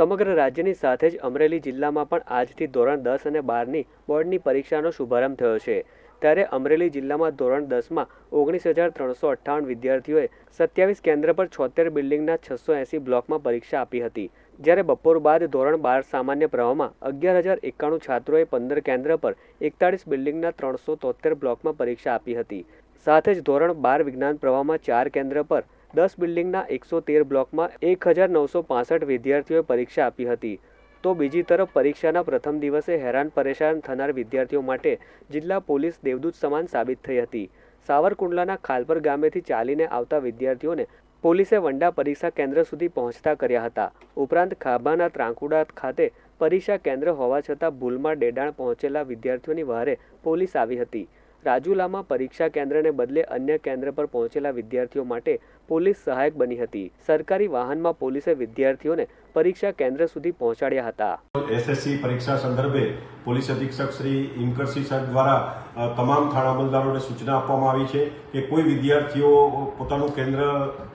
સમગ્ર રાજ્યની સાથે જ અમરેલી જિલ્લામાં પણ આજથી ધોરણ દસ અને બારની બોર્ડની પરીક્ષાનો શુભારંભ થયો છે. ત્યારે અમરેલી જિલ્લામાં ધોરણ દસમાં ઓગણીસ હજાર ત્રણસો અઠ્ઠાવન વિદ્યાર્થીઓએ સત્યાવીસ કેન્દ્ર પર છોતેર બિલ્ડિંગના છસો એંસી બ્લોકમાં પરીક્ષા આપી હતી. જ્યારે બપોર બાદ ધોરણ બાર સામાન્ય પ્રવાહમાં અગિયાર હજાર એકાણું છાત્રોએ પંદર કેન્દ્ર પર એકતાળીસ બિલ્ડિંગના ત્રણસો તોતેર બ્લોકમાં પરીક્ષા આપી હતી. સાથે જ ધોરણ બાર વિજ્ઞાન પ્રવાહમાં ચાર કેન્દ્ર પર દસ બિલ્ડિંગના એકસો તેર બ્લોકમાં એક હજાર નવસો પાસઠ વિદ્યાર્થીઓએ પરીક્ષા આપી હતી. તો બીજી તરફ પરીક્ષાના પ્રથમ દિવસે હેરાન પરેશાન થનાર વિદ્યાર્થીઓ માટે જિલ્લા પોલીસ દેવદૂત સમાન સાબિત થઈ હતી. સાવરકુંડલાના ખાલપર ગામેથી ચાલીને આવતા વિદ્યાર્થીઓને પોલીસે વંડા પરીક્ષા કેન્દ્ર સુધી પહોંચતા કર્યા હતા. ઉપરાંત ખાભાના ત્રાંકુડા ખાતે પરીક્ષા કેન્દ્ર હોવા છતાં ભૂલમાં ડેડાણ પહોંચેલા વિદ્યાર્થીઓની વહારે પોલીસ આવી હતી. રાજુલામાં પરીક્ષા કેન્દ્રને બદલે અન્ય કેન્દ્ર પર પહોંચેલા વિદ્યાર્થીઓ માટે પોલીસ સહાયક બની હતી. સરકારી વાહનમાં પોલીસે વિદ્યાર્થીઓને પરીક્ષા કેન્દ્ર સુધી પહોંચાડ્યા હતા. એસએસસી પરીક્ષા સંદર્ભે પોલીસ અધિક્ષક શ્રી ઇમકરસિંહ સાહેબ દ્વારા તમામ થાણા અમલદારોને સૂચના આપવામાં આવી છે કે કોઈ વિદ્યાર્થીઓ પોતાનું કેન્દ્ર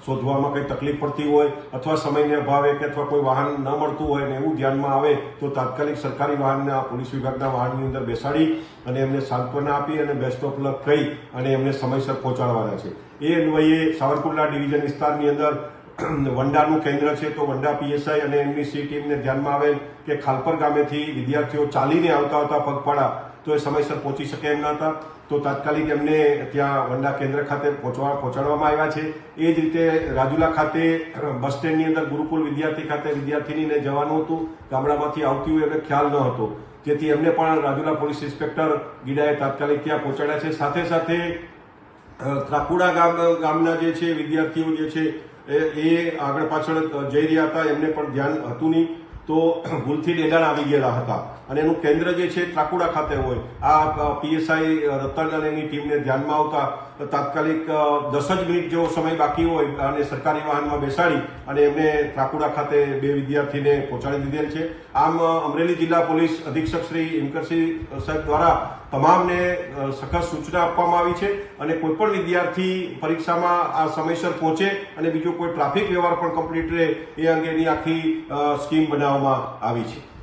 શોધવામાં કંઈ તકલીફ પડતી હોય અથવા સમયને અભાવે કે અથવા કોઈ વાહન ન મળતું હોય ને એવું ધ્યાનમાં આવે તો તાત્કાલિક સરકારી વાહનના પોલીસ વિભાગના વાહનની અંદર બેસાડી અને એમને સાંત્વના આપી અને બેસ્ટ ઓફ લક કહી અને એમને સમયસર પહોંચાડવાના છે. એ અન્વયે સાવરકુંડલા ડિવિઝન વિસ્તારની અંદર વંડાનું કેન્દ્ર છે તો વંડા પીએસઆઈ અને એમની સી ટીમને ધ્યાનમાં આવે કે ખાલપર ગામેથી વિદ્યાર્થીઓ ચાલીને આવતા હતા પગપાળા તો એ સમયસર પહોંચી શકે એમ ન હતા. તો તાત્કાલિક એમને ત્યાં વંડા કેન્દ્ર ખાતે પહોંચવા પહોંચાડવામાં આવ્યા છે. એ જ રીતે રાજુલા ખાતે બસ સ્ટેન્ડની અંદર ગુરુકુલ વિદ્યાર્થી ખાતે વિદ્યાર્થીનીને જવાનું હતું. ગામડામાંથી આવતી હોય એમને ખ્યાલ ન હતો. જેથી એમને પણ રાજુલા પોલીસ ઇન્સ્પેક્ટર ગીડાએ તાત્કાલિક ત્યાં પહોંચાડ્યા છે. સાથે સાથે ત્રાકુડા ગામ, ગામના જે છે, વિદ્યાર્થીઓ જે છે એ આગળ પાછળ જઈ રહ્યા હતા. એમને પણ ધ્યાન હતું નહીં. તો ભૂલથી ડેડાણ આવી ગયેલા હતા. અને એનું કેન્દ્ર જે છે, ત્રાકુડા ખાતે હોય. આ પીએસઆઈ રતન એની ટીમને ધ્યાનમાં આવતા તાત્કાલિક દસ જ મિનિટ જેવો સમય બાકી હોય અને સરકારી વાહનમાં બેસાડી અને એમને ત્રાકુડા ખાતે બે વિદ્યાર્થીને પહોંચાડી દીધેલ છે. આમ અમરેલી જિલ્લા પોલીસ અધિક્ષક શ્રી હિમકરસિંહ સાહેબ દ્વારા તમામને સખત સૂચના આપવામાં આવી છે અને કોઈપણ વિદ્યાર્થી પરીક્ષામાં આ સમયસર પહોંચે અને બીજો કોઈ ટ્રાફિક વ્યવહાર પણ કમ્પ્લીટ રહે એ અંગેની આખી સ્કીમ સ્કીમ બનાવવામાં આવી છે.